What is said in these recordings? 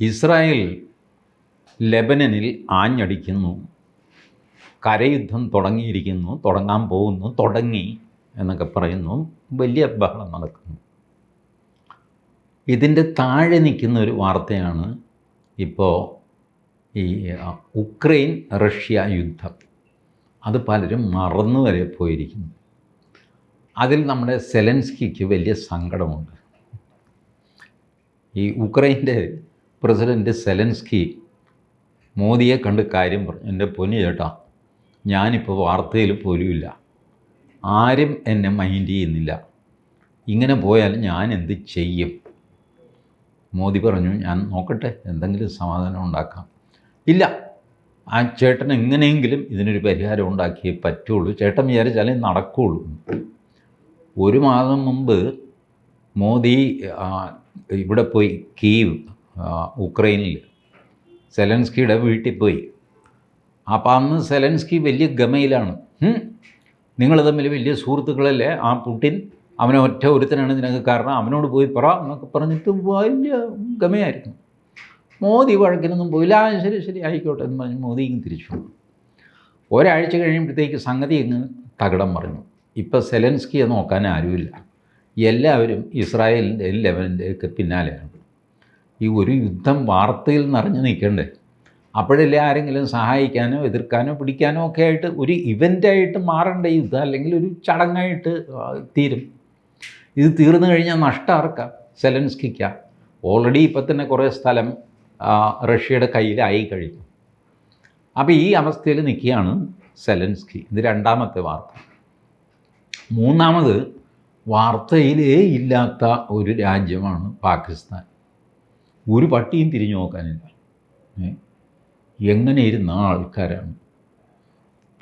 Israel ലെബനനിൽ ആഞ്ഞടിക്കുന്നു. കരയുദ്ധം തുടങ്ങിയിരിക്കുന്നു. തുടങ്ങാൻ പോകുന്നു. തുടങ്ങി എന്നൊക്കെ പറയുന്നു. വലിയ ബഹളം നടക്കുന്നു. ഇതിന്റെ താഴെ നിൽക്കുന്ന ഒരു വാർത്തയാണ് ഇപ്പോൾ ഈ ഉക്രൈൻ റഷ്യ യുദ്ധം. അത് പലരും മറന്നു വരെ പോയിരിക്കുന്നു. അതിൽ നമ്മുടെ സെലൻസ്കിക്ക് വലിയ സങ്കടമുണ്ട്. ഈ ഉക്രൈന്റെ പ്രസിഡന്റ് സെലൻസ്കി മോദിയെ കണ്ട് കാര്യം പറഞ്ഞു. എന്റെ പൊന്നു ചേട്ടാ ഞാനിപ്പോൾ വാർത്തയിൽ പോലുമില്ല. ആരും എന്നെ മൈൻഡ് ചെയ്യുന്നില്ല. ഇങ്ങനെ പോയാൽ ഞാൻ എന്ത് ചെയ്യും? മോദി പറഞ്ഞു ഞാൻ നോക്കട്ടെ എന്തെങ്കിലും സമാധാനം ഉണ്ടാക്കാം. ഇല്ല ആ ചേട്ടൻ എങ്ങനെയെങ്കിലും ഇതിനൊരു പരിഹാരം ഉണ്ടാക്കിയേ പറ്റുള്ളൂ. ചേട്ടൻ വിചാരിച്ചാലേ നടക്കുകയുള്ളൂ ഒരു മാസം മുമ്പ് മോദി ഇവിടെ പോയി കീവ് ഉക്രൈനിൽ സെലൻസ്കിയുടെ വീട്ടിൽ പോയി. അപ്പം അന്ന് സെലൻസ്കി വലിയ ഗമയിലാണ്. നിങ്ങൾ തമ്മിൽ വലിയ സുഹൃത്തുക്കളല്ലേ? ആ പുട്ടിൻ അവനെ ഒറ്റ ഒരുത്തനാണ് ഇതിനൊക്കെ കാരണം. അവനോട് പോയി പറ എന്നൊക്കെ പറഞ്ഞിട്ട് വലിയ ഗമയായിരുന്നു. മോദി വഴക്കിനൊന്നും പോയില്ല. ആ ശരി ശരി ആയിക്കോട്ടെ എന്ന് പറഞ്ഞ് മോദി ഇങ്ങ് തിരിച്ചു. ഒരാഴ്ച കഴിയുമ്പോഴത്തേക്ക് സംഗതി ഇങ്ങ് തകിടം പറഞ്ഞു ഇപ്പം സെലൻസ്കിയെ നോക്കാൻ ആരുമില്ല. എല്ലാവരും ഇസ്രായേലിന്റെ ലെവലിന്റെ ഒക്കെ പിന്നാലെയാണ്. ഈ ഒരു യുദ്ധം വാർത്തയിൽ നിറഞ്ഞു നിൽക്കണ്ടേ? അപ്പോഴല്ലേ ആരെങ്കിലും സഹായിക്കാനോ എതിർക്കാനോ പിടിക്കാനോ ഒക്കെ ആയിട്ട് ഒരു ഇവന്റായിട്ട് മാറേണ്ട യുദ്ധം അല്ലെങ്കിൽ ഒരു ചടങ്ങായിട്ട് തീരും. ഇത് തീർന്നു കഴിഞ്ഞാൽ നഷ്ടം ആർക്കാം? സെലൻസ്കിക്ക. ഓൾറെഡി ഇപ്പം തന്നെ കുറേ സ്ഥലം റഷ്യയുടെ കയ്യിലായി കഴിഞ്ഞു. അപ്പോൾ ഈ അവസ്ഥയിൽ നിൽക്കുകയാണ് സെലൻസ്കി. ഇത് രണ്ടാമത്തെ വാർത്ത. മൂന്നാമത് വാർത്തയിലേ ഇല്ലാത്ത ഒരു രാജ്യമാണ് പാകിസ്ഥാൻ. ഒരു പട്ടിയും തിരിഞ്ഞു നോക്കാനില്ല. എങ്ങനെ ഇരുന്ന ആൾക്കാരാണ്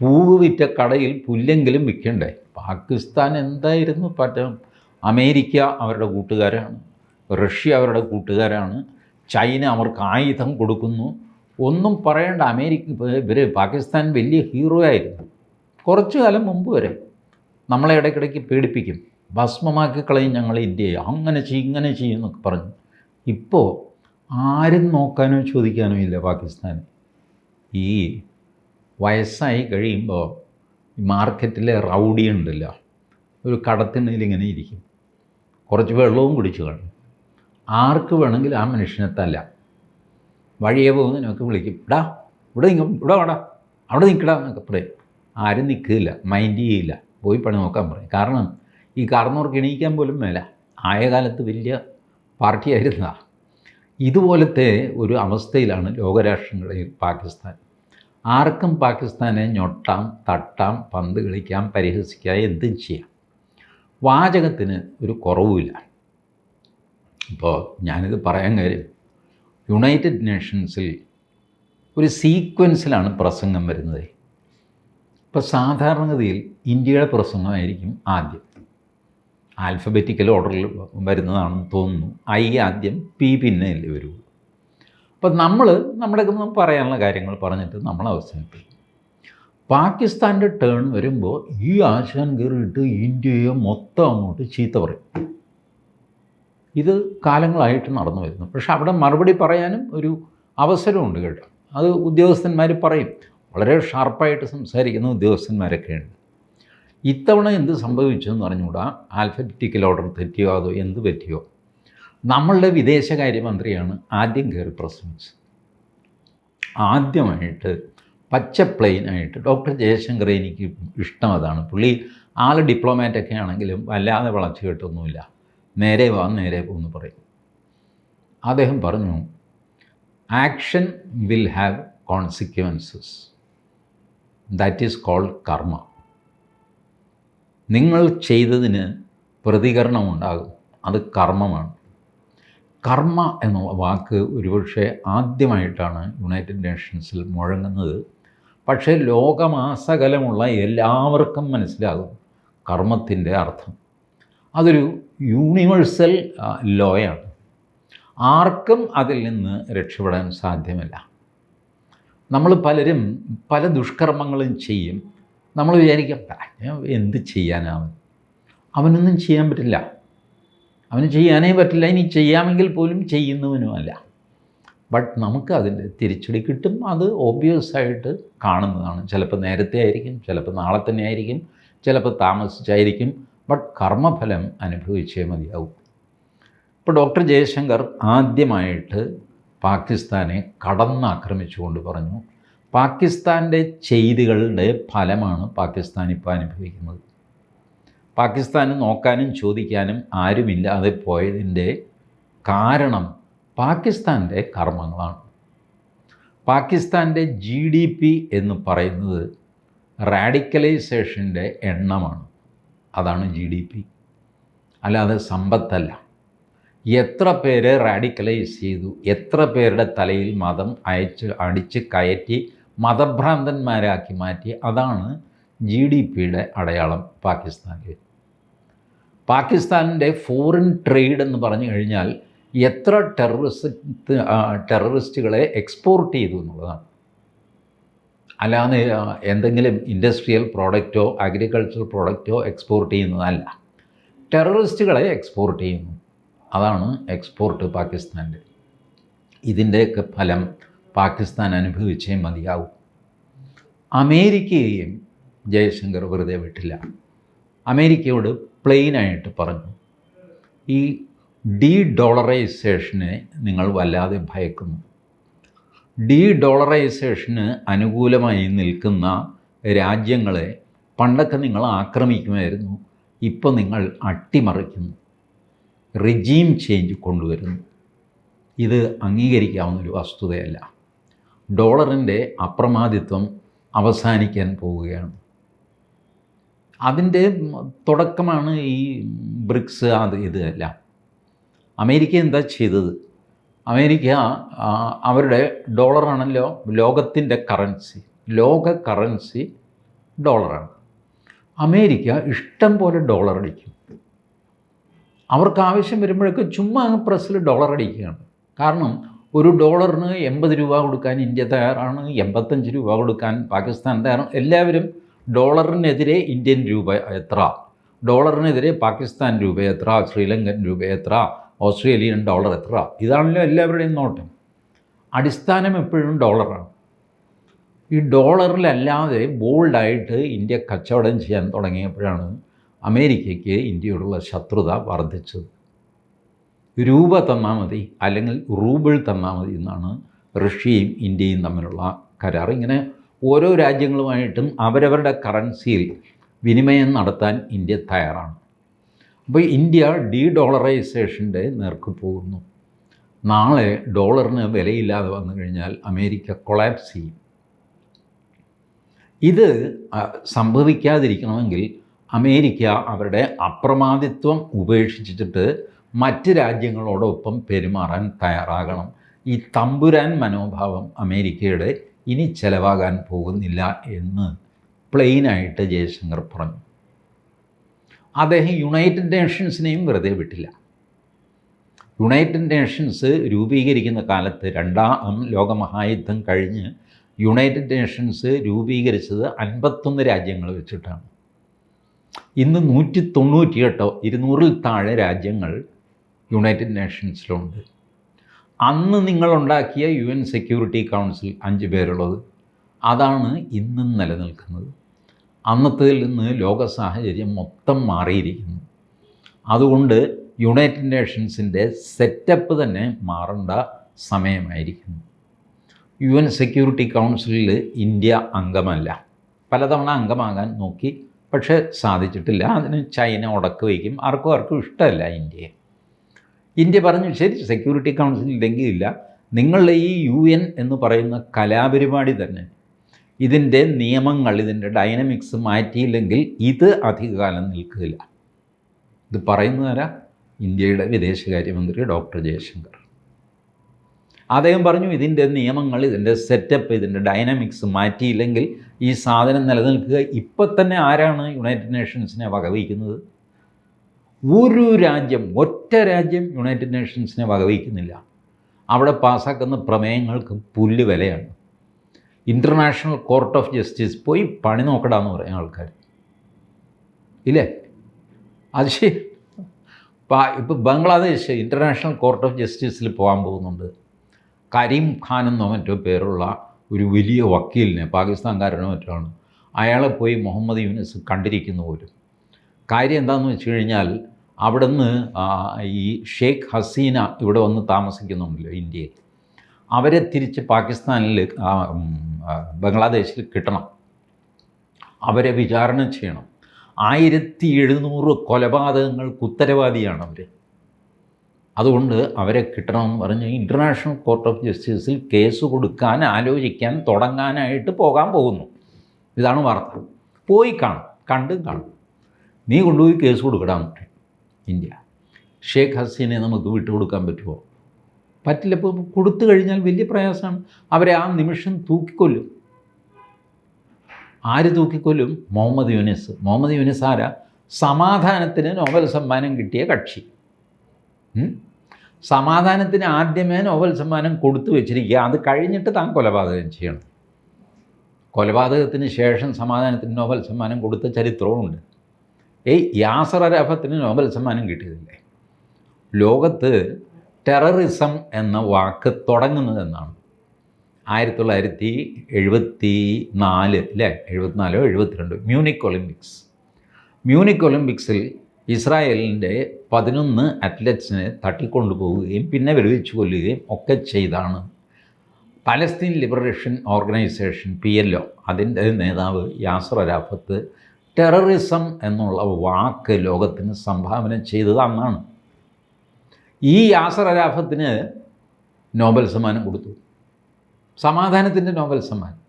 പൂവ് വിറ്റ കടയിൽ പുല്ലെങ്കിലും വിൽക്കണ്ടേ? പാകിസ്ഥാൻ എന്തായിരുന്നു പറ്റും? അമേരിക്ക അവരുടെ കൂട്ടുകാരാണ്. റഷ്യ അവരുടെ കൂട്ടുകാരാണ്. ചൈന അവർക്ക് ആയുധം കൊടുക്കുന്നു. ഒന്നും പറയേണ്ട അമേരിക്ക ഇവർ പാകിസ്ഥാൻ വലിയ ഹീറോ ആയിരുന്നു. കുറച്ചു കാലം മുമ്പ് വരെ നമ്മളെ ഇടയ്ക്കിടയ്ക്ക് പേടിപ്പിക്കും. ഭസ്മമാക്കി കളയും ഞങ്ങൾ ഇന്ത്യയെ. അങ്ങനെ ചെയ്യും ഇങ്ങനെ ചെയ്യും എന്നൊക്കെ പറഞ്ഞു. ഇപ്പോൾ ആരും നോക്കാനോ ചോദിക്കാനോ ഇല്ല പാകിസ്ഥാൻ. ഈ വയസ്സായി കഴിയുമ്പോൾ മാർക്കറ്റിലെ റൗഡി ഉണ്ടല്ലോ ഒരു കടത്തിണ്ണയിൽ ഇങ്ങനെ ഇരിക്കും. കുറച്ച് വെള്ളവും കുടിച്ചു കാണും. ആർക്ക് വേണമെങ്കിൽ ആ മനുഷ്യനെ തല്ല. വഴിയെ പോകുന്നതിനൊക്കെ വിളിക്കും ഇടാ ഇവിടെ നിൽക്കും ഇവിടെ വേടാ അവിടെ നിൽക്കടാ എന്നൊക്കെ പറയും. ആരും നിൽക്കില്ല മൈൻഡ് ചെയ്യില്ല. പോയി പണി നോക്കാൻ പറയും. കാരണം ഈ കാർന്നവർക്ക് എണീക്കാൻ പോലും മേല. ആയ കാലത്ത് വലിയ പാർട്ടിയായിരുന്നതാണ് ഇതുപോലത്തെ ഒരു അവസ്ഥയിലാണ് ലോകരാഷ്ട്രങ്ങളിൽ പാകിസ്ഥാൻ. ആർക്കും പാകിസ്ഥാനെ ഞൊട്ടാം തട്ടാം പന്ത് കളിക്കാം പരിഹസിക്കാം എന്തും ചെയ്യാം. വാചകത്തിന് ഒരു കുറവുമില്ല. ഇപ്പോൾ ഞാനിത് പറയാൻ കാര്യം യുണൈറ്റഡ് നേഷൻസിൽ ഒരു സീക്വൻസിലാണ് പ്രസംഗം വരുന്നത്. ഇപ്പോൾ സാധാരണഗതിയിൽ ഇന്ത്യയുടെ പ്രസംഗമായിരിക്കും ആദ്യം. ആൽഫബറ്റിക്കൽ ഓർഡറിൽ വരുന്നതാണെന്ന് തോന്നുന്നു. ഐ ആദ്യം പി പിന്നെ അല്ലേ വരുള്ളൂ അപ്പം നമ്മൾ നമ്മുടെ പറയാനുള്ള കാര്യങ്ങൾ പറഞ്ഞിട്ട് നമ്മൾ അവസാനിപ്പിക്കും. പാകിസ്ഥാന്റെ ടേൺ വരുമ്പോൾ ഈ ആശാൻ കയറിയിട്ട് ഇന്ത്യയെ മൊത്തം അങ്ങോട്ട് ചീത്ത പറയും. ഇത് കാലങ്ങളായിട്ട് നടന്നു വരുന്നു. പക്ഷെ അവിടെ മറുപടി പറയാനും ഒരു അവസരമുണ്ട് കേട്ടോ. അത് ഉദ്യോഗസ്ഥന്മാർ പറയും. വളരെ ഷാർപ്പായിട്ട് സംസാരിക്കുന്ന ഉദ്യോഗസ്ഥന്മാരൊക്കെ ഉണ്ട് ഇത്തവണ എന്ത് സംഭവിച്ചു എന്ന് പറഞ്ഞുകൂടാ ആൽഫബറ്റിക്കൽ ഓർഡർ തെറ്റിയോ അതോ എന്ത് പറ്റിയോ? നമ്മളുടെ വിദേശകാര്യമന്ത്രിയാണ് ആദ്യം കയറി പ്രസംഗിച്ചത്. ആദ്യമായിട്ട് പച്ച പ്ലെയിനായിട്ട് ഡോക്ടർ ജയശങ്കർ എനിക്ക് ഇഷ്ടം അതാണ്. പുള്ളി ആൾ ഡിപ്ലോമാറ്റൊക്കെ ആണെങ്കിലും വല്ലാതെ വളച്ചു കെട്ടൊന്നുമില്ല. നേരെ വാ നേരെ പോന്ന് പറയും. അദ്ദേഹം പറഞ്ഞു action will have consequences that is called karma നിങ്ങൾ ചെയ്തതിന് പ്രതികരണമുണ്ടാകും. അത് കർമ്മമാണ്. കർമ്മ എന്ന വാക്ക് ഒരുപക്ഷെ ആദ്യമായിട്ടാണ് യുണൈറ്റഡ് നേഷൻസിൽ മുഴങ്ങുന്നത്. പക്ഷേ ലോകമാസകലമുള്ള എല്ലാവർക്കും മനസ്സിലാകും കർമ്മത്തിന്റെ അർത്ഥം. അതൊരു യൂണിവേഴ്സൽ ലോയാണ് ആർക്കും അതിൽ നിന്ന് രക്ഷപ്പെടാൻ സാധ്യമല്ല. നമ്മൾ പലരും പല ദുഷ്കർമ്മങ്ങളും ചെയ്യും. നമ്മൾ വിചാരിക്കും "ആ, ഞാൻ എന്ത് ചെയ്യാനാവും അവനൊന്നും ചെയ്യാൻ പറ്റില്ല. അവന് ചെയ്യാനേ പറ്റില്ല. ഇനി ചെയ്യാമെങ്കിൽ പോലും ചെയ്യുന്നവനുമല്ല ബട്ട് നമുക്ക് അതിന്റെ തിരിച്ചടി കിട്ടും. അത് ഓബിയസ് ആയിട്ട് കാണുന്നതാണ്. ചിലപ്പോൾ നേരത്തെ ആയിരിക്കും ചിലപ്പോൾ നാളെ തന്നെ ആയിരിക്കും ചിലപ്പോൾ താമസിച്ചായിരിക്കും. ബട്ട് കർമ്മഫലം അനുഭവിച്ചേ മതിയാവും. ഇപ്പോൾ ഡോക്ടർ ജയശങ്കർ ആദ്യമായിട്ട് പാകിസ്ഥാനെ കടന്നാക്രമിച്ചുകൊണ്ട് പറഞ്ഞു. പാകിസ്ഥാന്റെ ചെയ്തികളുടെ ഫലമാണ് പാകിസ്ഥാൻ ഇപ്പോൾ അനുഭവിക്കുന്നത്. പാകിസ്ഥാന് നോക്കാനും ചോദിക്കാനും ആരുമില്ലാതെ പോയതിന്റെ കാരണം പാകിസ്ഥാന്റെ കർമ്മങ്ങളാണ്. പാകിസ്ഥാന്റെ ജി ഡി പി എന്ന് പറയുന്നത് റാഡിക്കലൈസേഷന്റെ എണ്ണമാണ്. അതാണ് ജി ഡി പി. അല്ലാതെ സമ്പത്തല്ല. എത്ര പേരെ റാഡിക്കലൈസ് ചെയ്തു? എത്ര പേരുടെ തലയിൽ മതം അയച്ച് അടിച്ച് കയറ്റി മതഭ്രാന്തന്മാരാക്കി മാറ്റി അതാണ് ജി ഡി പിയുടെ അടയാളം പാകിസ്ഥാനിൽ പാകിസ്ഥാനിന്റെ ഫോറിൻ ട്രേഡ് എന്ന് പറഞ്ഞു കഴിഞ്ഞാൽ എത്ര ടെററിസ്റ്റ് ടെററിസ്റ്റുകളെ എക്സ്പോർട്ട് ചെയ്തു എന്നുള്ളതാണ്. അല്ലാതെ എന്തെങ്കിലും ഇൻഡസ്ട്രിയൽ പ്രോഡക്റ്റോ അഗ്രികൾച്ചറൽ പ്രോഡക്റ്റോ എക്സ്പോർട്ട് ചെയ്യുന്നതല്ല. ടെററിസ്റ്റുകളെ എക്സ്പോർട്ട് ചെയ്യുന്നു. അതാണ് എക്സ്പോർട്ട് പാകിസ്ഥാന്റെ ഇതിന്റെയൊക്കെ ഫലം പാകിസ്ഥാൻ അനുഭവിച്ചേ മതിയാവും. അമേരിക്കയെയും ജയശങ്കർ വെറുതെ വിട്ടില്ല. അമേരിക്കയോട് പ്ലെയിനായിട്ട് പറഞ്ഞു ഈ ഡി ഡോളറൈസേഷനെ നിങ്ങൾ വല്ലാതെ ഭയക്കുന്നു. ഡി ഡോളറൈസേഷന് അനുകൂലമായി നിൽക്കുന്ന രാജ്യങ്ങളെ പണ്ടൊക്കെ നിങ്ങൾ ആക്രമിക്കുമായിരുന്നു ഇപ്പോൾ നിങ്ങൾ അട്ടിമറിക്കുന്നു. റിജീം ചേഞ്ച് കൊണ്ടുവരുന്നു. ഇത് അംഗീകരിക്കാവുന്ന ഒരു വസ്തുതയല്ല. ഡോളറിന്റെ അപ്രമാദിത്വം അവസാനിക്കാൻ പോവുകയാണ്. അതിന്റെ തുടക്കമാണ് ഈ ബ്രിക്സ് അത് ഇത് എല്ലാം അമേരിക്ക എന്താ ചെയ്തത്? അമേരിക്ക അവരുടെ ഡോളറാണല്ലോ ലോകത്തിന്റെ കറൻസി. ലോക കറൻസി ഡോളറാണ്. അമേരിക്ക ഇഷ്ടം പോലെ ഡോളർ അടിക്കും. അവർക്ക് ആവശ്യം വരുമ്പോഴൊക്കെ ചുമ്മാ പ്രസ്സിൽ ഡോളർ അടിക്കുകയാണ്. കാരണം ഒരു ഡോളറിന് എൺപത് രൂപ കൊടുക്കാൻ ഇന്ത്യ തയ്യാറാണ് എൺപത്തഞ്ച് രൂപ കൊടുക്കാൻ പാകിസ്ഥാൻ തയ്യാറാണ്. എല്ലാവരും ഡോളറിനെതിരെ ഇന്ത്യൻ രൂപ എത്ര? ഡോളറിനെതിരെ പാകിസ്ഥാൻ രൂപ എത്ര? ശ്രീലങ്കൻ രൂപ എത്ര? ഓസ്ട്രേലിയൻ ഡോളർ എത്ര? ഇതാണല്ലോ എല്ലാവരുടെയും നോട്ടം. അടിസ്ഥാനം എപ്പോഴും ഡോളറാണ്. ഈ ഡോളറിലല്ലാതെ ബോൾഡായിട്ട് ഇന്ത്യ കച്ചവടം ചെയ്യാൻ തുടങ്ങിയപ്പോഴാണ് അമേരിക്കയ്ക്ക് ഇന്ത്യയോടുള്ള ശത്രുത വർദ്ധിച്ചത്. രൂപ തന്നാൽ മതി അല്ലെങ്കിൽ റൂബിൾ തന്നാൽ മതി എന്നാണ് റഷ്യയും ഇന്ത്യയും തമ്മിലുള്ള കരാർ. ഇങ്ങനെ ഓരോ രാജ്യങ്ങളുമായിട്ടും അവരവരുടെ കറൻസിയിൽ വിനിമയം നടത്താൻ ഇന്ത്യ തയ്യാറാണ്. അപ്പോൾ ഇന്ത്യ ഡീ ഡോളറൈസേഷന്റെ നേർക്ക് പോകുന്നു. നാളെ ഡോളറിന് വിലയില്ലാതെ വന്നു കഴിഞ്ഞാൽ അമേരിക്ക കൊളാപ്സ് ചെയ്യും. ഇത് സംഭവിക്കാതിരിക്കണമെങ്കിൽ അമേരിക്ക അവരുടെ അപ്രമാദിത്വം ഉപേക്ഷിച്ചിട്ട് മറ്റ് രാജ്യങ്ങളോടൊപ്പം പെരുമാറാൻ തയ്യാറാകണം. ഈ തമ്പുരാൻ മനോഭാവം അമേരിക്കയുടെ ഇനി ചെലവാകാൻ പോകുന്നില്ല എന്ന് പ്ലെയിനായിട്ട് ജയശങ്കർ പറഞ്ഞു. അദ്ദേഹം യുണൈറ്റഡ് നേഷൻസിനെയും വെറുതെ വിട്ടില്ല. യുണൈറ്റഡ് നേഷൻസ് രൂപീകരിക്കുന്ന കാലത്ത് രണ്ടാം ലോകമഹായുദ്ധം കഴിഞ്ഞ് യുണൈറ്റഡ് നേഷൻസ് രൂപീകരിച്ചത് അൻപത്തൊന്ന് രാജ്യങ്ങൾ വെച്ചിട്ടാണ്. ഇന്ന് നൂറ്റി തൊണ്ണൂറ്റിയെട്ടോ ഇരുന്നൂറിൽ താഴെ രാജ്യങ്ങൾ യുണൈറ്റഡ് നേഷൻസിലുണ്ട് അന്ന് നിങ്ങളുണ്ടാക്കിയ യു എൻ സെക്യൂരിറ്റി കൗൺസിൽ അഞ്ച് പേരുള്ളത്. അതാണ് ഇന്നും നിലനിൽക്കുന്നത്. അന്നത്തേതിൽ നിന്ന് ലോക സാഹചര്യം മൊത്തം മാറിയിരിക്കുന്നു. അതുകൊണ്ട് യുണൈറ്റഡ് നേഷൻസിന്റെ സെറ്റപ്പ് തന്നെ മാറേണ്ട സമയമായിരിക്കുന്നു. യു എൻ സെക്യൂരിറ്റി കൗൺസിലിൽ ഇന്ത്യ അംഗമല്ല. പലതവണ അംഗമാകാൻ നോക്കി പക്ഷേ സാധിച്ചിട്ടില്ല. അതിന് ചൈന ഉടക്ക് വയ്ക്കും. ആർക്കും ആർക്കും ഇഷ്ടമല്ല ഇന്ത്യയെ. ഇന്ത്യ പറഞ്ഞു ശരി സെക്യൂരിറ്റി കൗൺസിൽ ഇല്ലെങ്കിൽ ഇല്ല നിങ്ങളുടെ ഈ യു എൻ എന്ന് പറയുന്ന കലാപരിപാടി തന്നെ ഇതിന്റെ നിയമങ്ങൾ ഇതിന്റെ ഡൈനമിക്സ് മാറ്റിയില്ലെങ്കിൽ ഇത് അധികകാലം നിൽക്കില്ല ഇത് പറയുന്നതാരാ ഇന്ത്യയുടെ വിദേശകാര്യമന്ത്രി ഡോക്ടർ ജയശങ്കർ. അദ്ദേഹം പറഞ്ഞു ഇതിന്റെ നിയമങ്ങൾ ഇതിന്റെ സെറ്റപ്പ് ഇതിന്റെ ഡൈനാമിക്സ് മാറ്റിയില്ലെങ്കിൽ ഈ സാധനം നിലനിൽക്കുക ഇപ്പം തന്നെ ആരാണ് യുണൈറ്റഡ് നേഷൻസിനെ വകവയ്ക്കുന്നത്? ഒരു രാജ്യം ഒറ്റ രാജ്യം യുണൈറ്റഡ് നേഷൻസിനെ വകവയ്ക്കുന്നില്ല. അവിടെ പാസ്സാക്കുന്ന പ്രമേയങ്ങൾക്ക് പുല്ല് വിലയാണ്. ഇന്റർനാഷണൽ കോർട്ട് ഓഫ് ജസ്റ്റിസ് പോയി പണി നോക്കടാന്ന് പറയാം ആൾക്കാർ ഇല്ലേ? അത് ശരി. ഇപ്പോൾ ബംഗ്ലാദേശ് ഇന്റർനാഷണൽ കോർട്ട് ഓഫ് ജസ്റ്റിസിൽ പോകാൻ പോകുന്നുണ്ട്. കരീം ഖാൻ എന്നോ മറ്റോ പേരുള്ള ഒരു വലിയ വക്കീലിനെ പാകിസ്ഥാൻകാരനോ മറ്റാണ് അയാളെ പോയി മുഹമ്മദ് യൂനിസ് കണ്ടിരിക്കുന്ന പോലും. കാര്യം എന്താണെന്ന് വെച്ച് കഴിഞ്ഞാൽ അവിടുന്ന് ഈ ഷെയ്ഖ് ഹസീന ഇവിടെ വന്ന് താമസിക്കുന്നുണ്ടല്ലോ ഇന്ത്യയിൽ. അവരെ തിരിച്ച് പാകിസ്ഥാനിൽ ബംഗ്ലാദേശിൽ കിട്ടണം. അവരെ വിചാരണ ചെയ്യണം. ആയിരത്തി എഴുന്നൂറ് കൊലപാതകങ്ങൾക്ക് ഉത്തരവാദിയാണ് അവർ അതുകൊണ്ട് അവരെ കിട്ടണമെന്ന് പറഞ്ഞ് ഇന്റർനാഷണൽ കോർട്ട് ഓഫ് ജസ്റ്റിസിൽ കേസ് കൊടുക്കാൻ ആലോചിക്കാൻ തുടങ്ങാനായിട്ട് പോകാൻ പോകുന്നു. ഇതാണ് വാർത്ത. പോയി കാണും. കണ്ടും കാണും. നീ കൊണ്ടുപോയി കേസ് കൊടുക്കണം ഇന്ത്യ. ഷേഖ് ഹസീനെ നമുക്ക് വിട്ടുകൊടുക്കാൻ പറ്റുമോ? പറ്റില്ല. ഇപ്പോൾ കൊടുത്തു കഴിഞ്ഞാൽ വലിയ പ്രയാസമാണ്. അവരെ ആ നിമിഷം തൂക്കിക്കൊല്ലും. ആര് തൂക്കിക്കൊല്ലും? മുഹമ്മദ് യൂനിസ്. മുഹമ്മദ് യൂനിസ് ആരാ? സമാധാനത്തിന് നോബൽ സമ്മാനം കിട്ടിയ കക്ഷി. സമാധാനത്തിന് ആദ്യമേ നോബൽ സമ്മാനം കൊടുത്തു വെച്ചിരിക്കുക. അത് കഴിഞ്ഞിട്ട് താൻ കൊലപാതകം ചെയ്യണം. കൊലപാതകത്തിന് ശേഷം സമാധാനത്തിന് നോബൽ സമ്മാനം കൊടുത്ത ചരിത്രവുമുണ്ട്. ഏയ് യാസർ അരാഫത്തിന് നോബൽ സമ്മാനം കിട്ടിയതില്ലേ? ലോകത്ത് ടെററിസം എന്ന വാക്ക് തുടങ്ങുന്നത് എന്നാണ്. ആയിരത്തി തൊള്ളായിരത്തി എഴുപത്തി നാല് അല്ലേ? എഴുപത്തിനാലോ എഴുപത്തിരണ്ടോ? മ്യൂണിക് ഒളിമ്പിക്സ് മ്യൂണിക് ഒളിമ്പിക്സിൽ ഇസ്രായേലിന്റെ പതിനൊന്ന് അത്ലറ്റ്സിനെ തട്ടിക്കൊണ്ടുപോവുകയും പിന്നെ വെടിവെച്ച് കൊല്ലുകയും ഒക്കെ ചെയ്താണ്. Palestine liberation organisation P L O അതിന്റെ നേതാവ് യാസർ അരാഫത്ത് ടെററിസം എന്നുള്ള വാക്ക് ലോകത്തിന് സംഭാവന ചെയ്തത് അന്നാണ് ഈ യാസർ അരാഫത്തിന് നോബൽ സമ്മാനം കൊടുത്തു. സമാധാനത്തിന്റെ നോബൽ സമ്മാനം.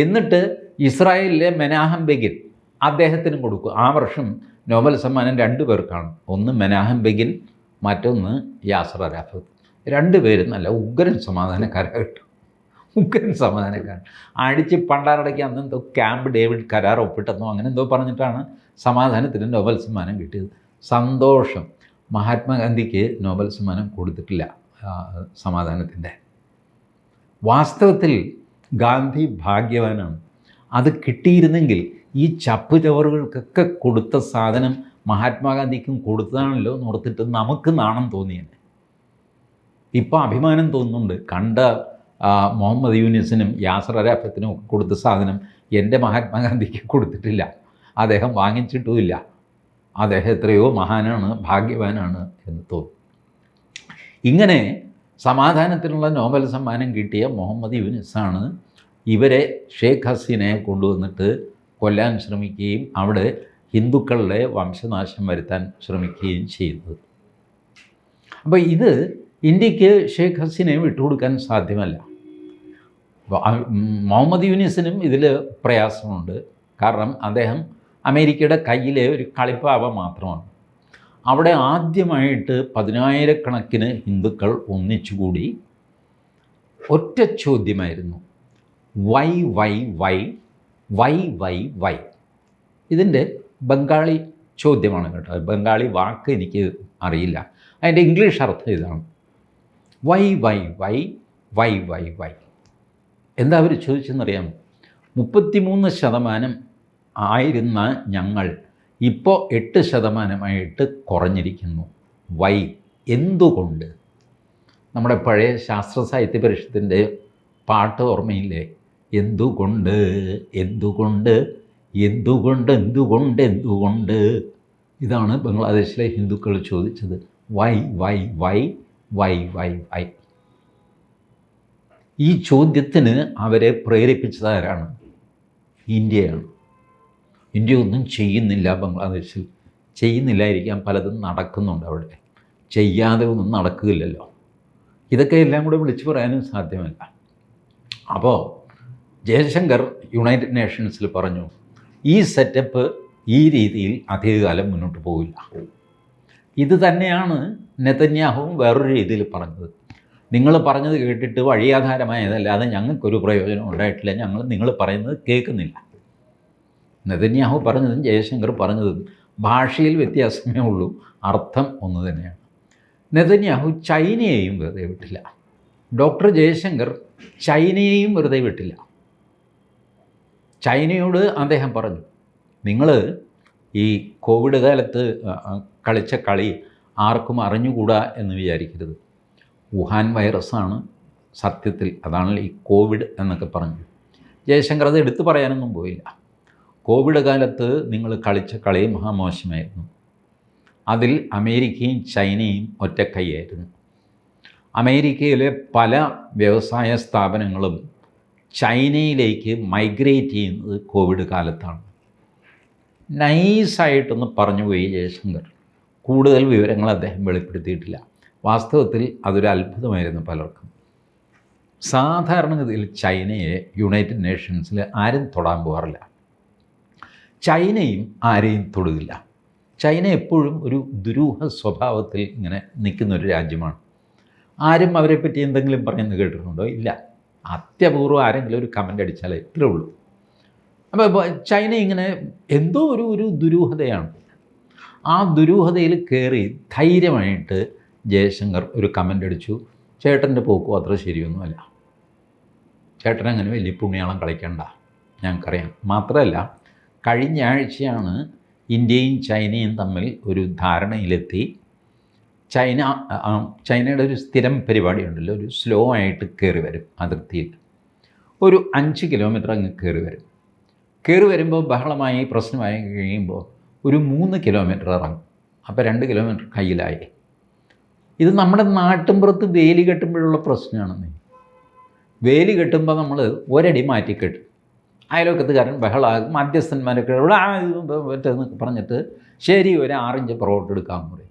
എന്നിട്ട് ഇസ്രായേലിലെ മെനാഹം ബെഗിൻ അദ്ദേഹത്തിനും കൊടുക്കും. ആ വർഷം നോബൽ സമ്മാനം രണ്ടു പേർക്കാണ്. ഒന്ന് മെനാഹം ബെഗിൻ മറ്റൊന്ന് യാസർ അരാഫത്ത് രണ്ടുപേരും നല്ല ഉഗ്രൻ സമാധാനക്കാരായിട്ട്. ഉഗ്രൻ സമാധാനക്കാരൻ. അടിച്ച് പണ്ടാരടയ്ക്ക് അന്ന് എന്തോ ക്യാമ്പ് ഡേവിഡ് കരാർ ഒപ്പിട്ടെന്നോ അങ്ങനെ എന്തോ പറഞ്ഞിട്ടാണ് സമാധാനത്തിന് നോബൽ സമ്മാനം കിട്ടിയത്. സന്തോഷം. മഹാത്മാഗാന്ധിക്ക് നോബൽ സമ്മാനം കൊടുത്തിട്ടില്ല സമാധാനത്തിന്റെ. വാസ്തവത്തിൽ ഗാന്ധി ഭാഗ്യവാനാണ്. അത് കിട്ടിയിരുന്നെങ്കിൽ ഈ ചപ്പ് ചവറുകൾക്കൊക്കെ കൊടുത്ത സാധനം മഹാത്മാഗാന്ധിക്കും കൊടുത്തതാണല്ലോ എന്ന് ഓർത്തിട്ട് നമുക്ക് നാണം തോന്നിയത് ഇപ്പോൾ അഭിമാനം തോന്നുന്നുണ്ട്. കണ്ട മുഹമ്മദ് യൂനിസിനും യാസർ അരാഫത്തിനും കൊടുത്ത സാധനം എന്റെ മഹാത്മാഗാന്ധിക്ക് കൊടുത്തിട്ടില്ല. അദ്ദേഹം വാങ്ങിച്ചിട്ടുമില്ല. അദ്ദേഹം എത്രയോ മഹാനാണ് ഭാഗ്യവാനാണ് എന്ന് തോന്നും. ഇങ്ങനെ സമാധാനത്തിനുള്ള നോബൽ സമ്മാനം കിട്ടിയ മുഹമ്മദ് യൂനിസാണ് ഇവരെ ഷേഖ് ഹസീനയെ കൊണ്ടുവന്നിട്ട് കൊല്ലാൻ ശ്രമിക്കുകയും അവിടെ ഹിന്ദുക്കളുടെ വംശനാശം വരുത്താൻ ശ്രമിക്കുകയും ചെയ്യുന്നത് അപ്പോൾ ഇത് ഇന്ത്യയ്ക്ക് ഷെയ്ഖ് ഹസീനയെ വിട്ടുകൊടുക്കാൻ സാധ്യമല്ല. മുഹമ്മദ് യൂനിസിനും ഇതിൽ പ്രയാസമുണ്ട്. കാരണം അദ്ദേഹം അമേരിക്കയുടെ കയ്യിലെ ഒരു കളിപ്പാവ മാത്രമാണ്. അവിടെ ആദ്യമായിട്ട് പതിനായിരക്കണക്കിന് ഹിന്ദുക്കൾ ഒന്നിച്ചുകൂടി ഒറ്റ ചോദ്യമായിരുന്നു. Why why why why why why. ഇതിന്റെ ബംഗാളി ചോദ്യമാണ് കേട്ടോ. ബംഗാളി വാക്ക് എനിക്ക് അറിയില്ല. അതിന്റെ ഇംഗ്ലീഷ് അർത്ഥം ഇതാണ്. Why why why why why why. എന്താ അവർ ചോദിച്ചെന്നറിയാമോ? മുപ്പത്തിമൂന്ന് ശതമാനം ആയിരുന്ന ഞങ്ങൾ ഇപ്പോൾ എട്ട് ശതമാനമായിട്ട് കുറഞ്ഞിരിക്കുന്നു. വൈ എന്തുകൊണ്ട്? നമ്മുടെ പഴയ ശാസ്ത്ര സാഹിത്യ പരിഷത്തിന്റെ പാട്ട് ഓർമ്മയില്ലേ? എന്തുകൊണ്ട്? എന്തുകൊണ്ട്? എന്തുകൊണ്ട്? എന്തുകൊണ്ട്? എന്തുകൊണ്ട്? ഇതാണ് ബംഗ്ലാദേശിലെ ഹിന്ദുക്കൾ ചോദിച്ചത്. Why why why why why why. ഈ ചോദ്യത്തിന് അവരെ പ്രേരിപ്പിച്ചത് ആരാണ് ഇന്ത്യയാണ്. ഇന്ത്യ ഒന്നും ചെയ്യുന്നില്ല ബംഗ്ലാദേശിൽ. ചെയ്യുന്നില്ലായിരിക്കാം പലതും നടക്കുന്നുണ്ട് അവിടെ. ചെയ്യാതെ ഒന്നും നടക്കില്ലല്ലോ ഇതൊക്കെ എല്ലാം കൂടെ വിളിച്ചു പറയാനും സാധ്യമല്ല. അപ്പോൾ ജയശങ്കർ യുണൈറ്റഡ് നേഷൻസിൽ പറഞ്ഞു ഈ സെറ്റപ്പ് ഈ രീതിയിൽ അധികകാലം മുന്നോട്ട് പോകില്ല ഇത് തന്നെയാണ് നെതന്യാഹുവും വേറൊരു രീതിയിൽ പറഞ്ഞത്. നിങ്ങൾ പറഞ്ഞത് കേട്ടിട്ട് വഴിയാധാരമായതല്ലാതെ ഞങ്ങൾക്കൊരു പ്രയോജനം ഉണ്ടായിട്ടില്ല ഞങ്ങൾ നിങ്ങൾ പറയുന്നത് കേൾക്കുന്നില്ല. നെതന്യാഹു പറഞ്ഞതും ജയശങ്കർ പറഞ്ഞതും ഭാഷയിൽ വ്യത്യാസമേ ഉള്ളൂ അർത്ഥം ഒന്ന് തന്നെയാണ്. നെതന്യാഹു ചൈനയെയും വെറുതെ വിട്ടില്ല. ഡോക്ടർ ജയശങ്കർ ചൈനയെയും വെറുതെ വിട്ടില്ല. ചൈനയോട് അദ്ദേഹം പറഞ്ഞു നിങ്ങൾ ഈ കോവിഡ് കാലത്ത് കളിച്ച കളി ആർക്കും അറിഞ്ഞുകൂടാ എന്ന് വിചാരിക്കരുത്. വുഹാൻ വൈറസാണ് സത്യത്തിൽ അതാണ് ഈ കോവിഡ് എന്നൊക്കെ പറഞ്ഞു. ജയശങ്കർ അത് എടുത്തു പറയാനൊന്നും പോയില്ല. കോവിഡ് കാലത്ത് നിങ്ങൾ കളിച്ച കളി മഹാമോശമായിരുന്നു. അതിൽ അമേരിക്കയും ചൈനയും ഒറ്റക്കൈയായിരുന്നു. അമേരിക്കയിലെ പല വ്യവസായ സ്ഥാപനങ്ങളും ചൈനയിലേക്ക് മൈഗ്രേറ്റ് ചെയ്യുന്നത് കോവിഡ് കാലത്താണ്. നൈസായിട്ടൊന്ന് പറഞ്ഞു പോയി ജയശങ്കർ. കൂടുതൽ വിവരങ്ങൾ അദ്ദേഹം വെളിപ്പെടുത്തിയിട്ടില്ല. വാസ്തവത്തിൽ അതൊരു അത്ഭുതമായിരുന്നു പലർക്കും. സാധാരണഗതിയിൽ ചൈനയെ യുണൈറ്റഡ് നേഷൻസിൽ ആരും തൊടാൻ പോകാറില്ല. ചൈനയും ആരെയും തൊടുകില്ല ചൈന എപ്പോഴും ഒരു ദുരൂഹ സ്വഭാവത്തിൽ ഇങ്ങനെ നിൽക്കുന്ന ഒരു രാജ്യമാണ്. ആരും അവരെ പറ്റി എന്തെങ്കിലും പറയുന്നത് കേട്ടിട്ടുണ്ടോ? ഇല്ല. അത്യപൂർവം ആരെങ്കിലും ഒരു കമന്റ് അടിച്ചാലേ ഇത്രേ ഉള്ളൂ. അപ്പോൾ ചൈന ഇങ്ങനെ എന്തോ ഒരു ഒരു ദുരൂഹതയാണ്. ആ ദുരൂഹതയിൽ കയറി ധൈര്യമായിട്ട് ജയശങ്കർ ഒരു കമന്റ് അടിച്ചു. ചേട്ടന്റെ പോക്കും അത്ര ശരിയൊന്നുമല്ല ചേട്ടൻ അങ്ങനെ വലിയ പുണ്യാളം കളിക്കണ്ട. ഞങ്ങൾക്കറിയാം. മാത്രമല്ല കഴിഞ്ഞ ആഴ്ചയാണ് ഇന്ത്യയും ചൈനയും തമ്മിൽ ഒരു ധാരണയിലെത്തി. ചൈന ചൈനയുടെ ഒരു സ്ഥിരം പരിപാടി ഉണ്ടല്ലോ ഒരു സ്ലോ ആയിട്ട് കയറി വരും അതിർത്തിയിൽ. ഒരു അഞ്ച് കിലോമീറ്റർ അങ്ങ് കയറി വരും. കയറി വരുമ്പോൾ ബഹളമായി പ്രശ്നമായി കഴിയുമ്പോൾ ഒരു മൂന്ന് കിലോമീറ്റർ ഇറങ്ങും. അപ്പോൾ രണ്ട് കിലോമീറ്റർ കയ്യിലായി. ഇത് നമ്മുടെ നാട്ടിൻപുറത്ത് വേലി കെട്ടുമ്പോഴുള്ള പ്രശ്നമാണെന്ന്. വേലി കെട്ടുമ്പോൾ നമ്മൾ ഒരടി മാറ്റി കെട്ടും അയലോക്കത്തുകാരൻ ബഹളാകും മധ്യസ്ഥന്മാരൊക്കെ ഇവിടെ പറ്റുമെന്നൊക്കെ പറഞ്ഞിട്ട് ശരി ഒരു ആറിഞ്ച് പുറകോട്ട് എടുക്കാൻ പറയും.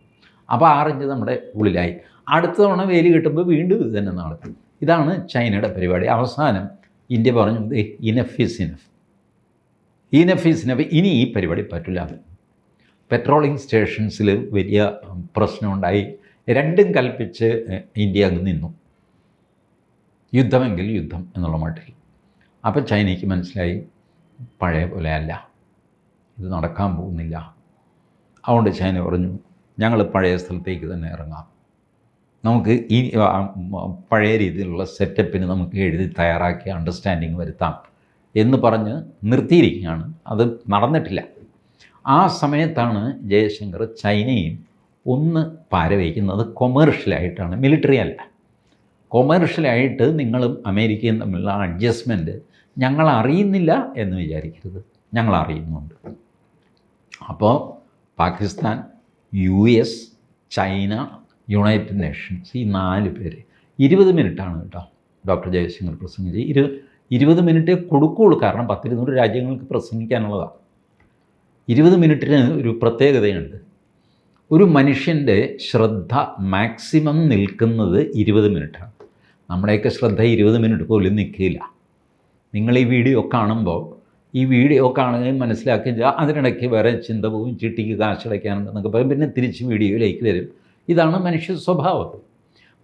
അപ്പോൾ ആറിഞ്ച് നമ്മുടെ ഉള്ളിലായി. അടുത്ത തവണ വേലി കെട്ടുമ്പോൾ വീണ്ടും ഇത് തന്നെ നടക്കും. ഇതാണ് ചൈനയുടെ പരിപാടി. അവസാനം ഇന്ത്യ പറഞ്ഞു ഇനഫ് ഇസ് ഇനഫ് ഇനഫ് നഫീസിനെ ഇനി ഈ പരിപാടി പറ്റില്ല പെട്രോളിംഗ് സ്റ്റേഷൻസിൽ വലിയ പ്രശ്നമുണ്ടായി രണ്ടും കൽപ്പിച്ച് ഇന്ത്യ അങ്ങ് നിന്നു. യുദ്ധമെങ്കിൽ യുദ്ധം എന്നുള്ള മട്ടിൽ അപ്പോൾ ചൈനയ്ക്ക് മനസ്സിലായി പഴയ പോലെ അല്ല. ഇത് നടക്കാൻ പോകുന്നില്ല. അതുകൊണ്ട് ചൈന പറഞ്ഞു ഞങ്ങൾ പഴയ സ്ഥലത്തേക്ക് തന്നെ ഇറങ്ങാം. നമുക്ക് ഈ പഴയ രീതിയിലുള്ള സെറ്റപ്പിന് നമുക്ക് എഴുതി തയ്യാറാക്കി അണ്ടർസ്റ്റാൻഡിങ് വരുത്താം. എന്ന് പറഞ്ഞ് നിർത്തിയിരിക്കുകയാണ്. അത് നടന്നിട്ടില്ല. ആ സമയത്താണ് ജയശങ്കർ ചൈനയും ഒന്ന് പാരവയ്ക്കുന്നത് കൊമേർഷ്യലായിട്ടാണ് മിലിറ്ററി അല്ല. കൊമേർഷ്യലായിട്ട് നിങ്ങളും അമേരിക്കയും തമ്മിലുള്ള അഡ്ജസ്റ്റ്മെന്റ് ഞങ്ങൾ അറിയുന്നില്ല എന്ന് വിചാരിക്കരുത്. ഞങ്ങൾ അറിയുന്നുണ്ട്. അപ്പോൾ Pakistan U S China United Nations ഈ നാല് പേര്. ഇരുപത് മിനിറ്റാണ് കേട്ടോ. ഡോക്ടർ ജയശങ്കർ പ്രസംഗിച്ച്. ഇരു ഇരുപത് മിനിറ്റ് കൊടുക്കുകയുള്ളൂ. കാരണം പത്തിരുന്നൂറ് രാജ്യങ്ങൾക്ക് പ്രസംഗിക്കാനുള്ളതാണ് ഇരുപത് മിനിറ്റിന് ഒരു പ്രത്യേകതയുണ്ട്. ഒരു മനുഷ്യന്റെ ശ്രദ്ധ മാക്സിമം നിൽക്കുന്നത് ഇരുപത് മിനിറ്റാണ്. നമ്മുടെയൊക്കെ ശ്രദ്ധ ഇരുപത് മിനിറ്റ് പോലും നിൽക്കില്ല. നിങ്ങൾ ഈ വീഡിയോ കാണുമ്പോൾ ഈ വീഡിയോ കാണുകയും മനസ്സിലാക്കുകയും ചെയ്യുക അതിനിടയ്ക്ക് വേറെ ചിന്ത പോവും ചിട്ടിക്ക് കാശടയ്ക്കാനുണ്ടെന്നൊക്കെ പറയും. പിന്നെ തിരിച്ച് വീഡിയോയിലേക്ക് വരും. ഇതാണ് മനുഷ്യ സ്വഭാവം.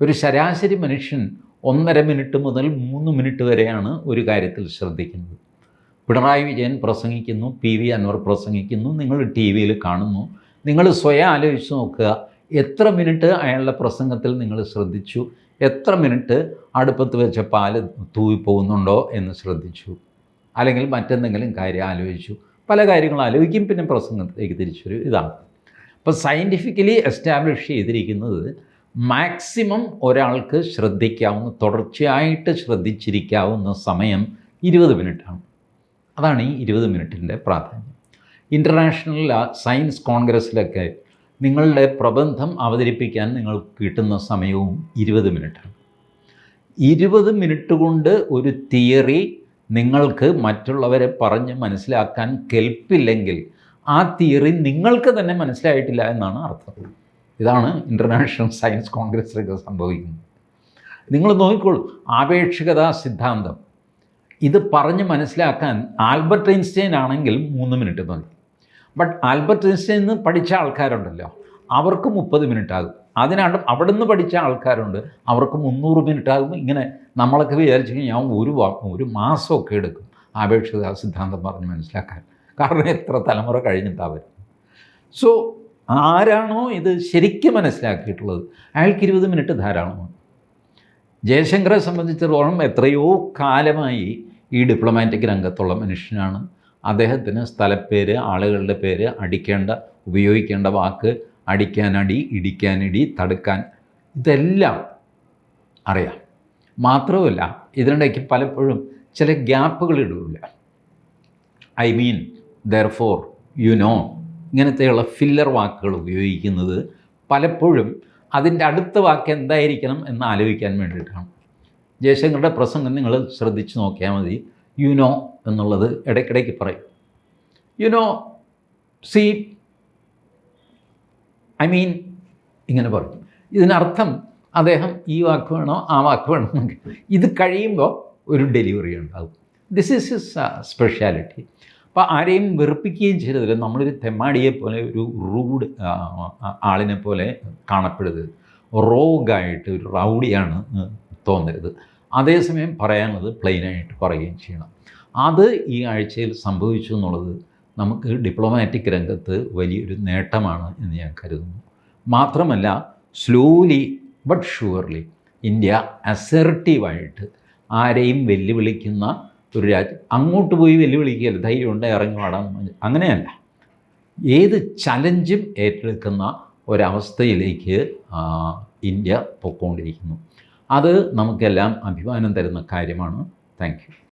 ഒരു ശരാശരി മനുഷ്യൻ ഒന്നര മിനിറ്റ് മുതൽ മൂന്ന് മിനിറ്റ് വരെയാണ് ഒരു കാര്യത്തിൽ ശ്രദ്ധിക്കുന്നത്. പിണറായി വിജയൻ പ്രസംഗിക്കുന്നു പി വി അൻവർ പ്രസംഗിക്കുന്നു നിങ്ങൾ ടി വിയിൽ കാണുന്നു. നിങ്ങൾ സ്വയം ആലോചിച്ച് നോക്കുക എത്ര മിനിറ്റ് അയാളുടെ പ്രസംഗത്തിൽ നിങ്ങൾ ശ്രദ്ധിച്ചു? എത്ര മിനിറ്റ് അടുപ്പത്ത് വെച്ച പാൽ തൂവിപ്പോകുന്നുണ്ടോ എന്ന് ശ്രദ്ധിച്ചു? അല്ലെങ്കിൽ മറ്റെന്തെങ്കിലും കാര്യം ആലോചിച്ചു? പല കാര്യങ്ങളും ആലോചിക്കും പിന്നെ പ്രസംഗത്തിലേക്ക് തിരിച്ചൊരു ഇതാണ്. അപ്പോൾ സയന്റിഫിക്കലി എസ്റ്റാബ്ലിഷ് ചെയ്തിരിക്കുന്നത് മാക്സിമം ഒരാൾക്ക് ശ്രദ്ധിക്കാവുന്ന തുടർച്ചയായിട്ട് ശ്രദ്ധിച്ചിരിക്കാവുന്ന സമയം ഇരുപത് മിനിറ്റാണ്. അതാണ് ഈ ഇരുപത് മിനിറ്റിന്റെ പ്രാധാന്യം. ഇന്റർനാഷണൽ സയൻസ് കോൺഗ്രസ്സിലൊക്കെ നിങ്ങളുടെ പ്രബന്ധം അവതരിപ്പിക്കാൻ നിങ്ങൾക്ക് കിട്ടുന്ന സമയവും ഇരുപത് മിനിറ്റാണ്. ഇരുപത് മിനിറ്റ് കൊണ്ട് ഒരു തിയറി നിങ്ങൾക്ക് മറ്റുള്ളവരെ പറഞ്ഞ് മനസ്സിലാക്കാൻ കെൽപ്പില്ലെങ്കിൽ ആ തിയറി നിങ്ങൾക്ക് തന്നെ മനസ്സിലായിട്ടില്ല എന്നാണ് അർത്ഥം. ഇതാണ് ഇന്റർനാഷണൽ സയൻസ് കോൺഗ്രസ്സിലൊക്കെ സംഭവിക്കുന്നത്. നിങ്ങൾ നോക്കിക്കോളൂ ആപേക്ഷികതാ സിദ്ധാന്തം. ഇത് പറഞ്ഞ് മനസ്സിലാക്കാൻ ആൽബർട്ട് ഐൻസ്റ്റൈൻ ആണെങ്കിൽ മൂന്ന് മിനിറ്റ് മതി. ബട്ട് ആൽബർട്ട് ഐൻസ്റ്റൈൻ നിന്ന് പഠിച്ച ആൾക്കാരുണ്ടല്ലോ അവർക്ക് മുപ്പത് മിനിറ്റ് ആകും. അതിനാണ് അവിടെ നിന്ന് പഠിച്ച ആൾക്കാരുണ്ട് അവർക്ക് മുന്നൂറ് മിനിറ്റ് ആകും. ഇങ്ങനെ നമ്മളൊക്കെ വിചാരിച്ചു കഴിഞ്ഞാൽ ഒരു ഒരു മാസമൊക്കെ എടുക്കും ആപേക്ഷിത സിദ്ധാന്തം പറഞ്ഞ് മനസ്സിലാക്കാൻ. കാരണം എത്ര തലമുറ കഴിഞ്ഞിട്ടാണ് വരുന്നത് സോ ആരാണോ ഇത് ശരിക്കും മനസ്സിലാക്കിയിട്ടുള്ളത്? അയാൾക്ക് ഇരുപത് മിനിറ്റ് ധാരാളമാണ്. ജയശങ്കറെ സംബന്ധിച്ചിടത്തോളം എത്രയോ കാലമായി ഈ ഡിപ്ലോമാറ്റിക് രംഗത്തുള്ള മനുഷ്യനാണ്. അദ്ദേഹത്തിന് സ്ഥലപ്പേര് ആളുകളുടെ പേര് അടിക്കേണ്ട ഉപയോഗിക്കേണ്ട വാക്ക് അടിക്കാനടി ഇടിക്കാനിടി തടുക്കാൻ ഇതെല്ലാം അറിയാം. മാത്രമല്ല ഇതിനിടയ്ക്ക് പലപ്പോഴും ചില ഗ്യാപ്പുകൾ ഇടില്ല I mean therefore you know ഇങ്ങനത്തെയുള്ള filler വാക്കുകൾ ഉപയോഗിക്കുന്നത് പലപ്പോഴും അതിന്റെ അടുത്ത വാക്ക് എന്തായിരിക്കണം എന്ന് ആലോചിക്കാൻ വേണ്ടിയിട്ടാണ്. ജയശങ്കറുടെ പ്രസംഗം നിങ്ങൾ ശ്രദ്ധിച്ചു നോക്കിയാൽ മതി. യുനോ എന്നുള്ളത് ഇടയ്ക്കിടയ്ക്ക് പറയും. യുനോ സി ഐ മീൻ ഇങ്ങനെ പറയും. ഇതിനർത്ഥം അദ്ദേഹം ഈ വാക്ക് വേണോ ആ വാക്ക് വേണോ ഇത് കഴിയുമ്പോൾ ഒരു ഡെലിവറി ഉണ്ടാകും. ദിസ് ഈസ് ഹിസ് സ്പെഷ്യാലിറ്റി അപ്പോൾ ആരെയും വെറുപ്പിക്കുകയും ചെയ്തതില്ല നമ്മളൊരു തെമ്മാടിയെ പോലെ ഒരു റൂഡ് ആളിനെ പോലെ കാണപ്പെടരുത് റോഗായിട്ട് ഒരു റൗഡിയാണ് തോന്നരുത്. അതേസമയം പറയാനുള്ളത് പ്ലെയിനായിട്ട് പറയുകയും ചെയ്യണം. അത് ഈ ആഴ്ചയിൽ സംഭവിച്ചു എന്നുള്ളത് നമുക്ക് ഡിപ്ലോമാറ്റിക് രംഗത്ത് വലിയൊരു നേട്ടമാണ് എന്ന് ഞാൻ കരുതുന്നു. മാത്രമല്ല സ്ലോലി ബട്ട് ഷുവർലി ഇന്ത്യ അസർട്ടീവായിട്ട് ആരെയും വെല്ലുവിളിക്കുന്ന ഒരു രാജ്യം. അങ്ങോട്ട് പോയി വെല്ലുവിളിക്കുകയല്ല ധൈര്യം ഉണ്ട് ഇറങ്ങി വാടാ. അങ്ങനെയല്ല. ഏത് ചലഞ്ചും ഏറ്റെടുക്കുന്ന ഒരവസ്ഥയിലേക്ക് ഇന്ത്യ പൊക്കോണ്ടിരിക്കുന്നു. അത് നമുക്കെല്ലാം അഭിമാനം തരുന്ന കാര്യമാണ്. താങ്ക്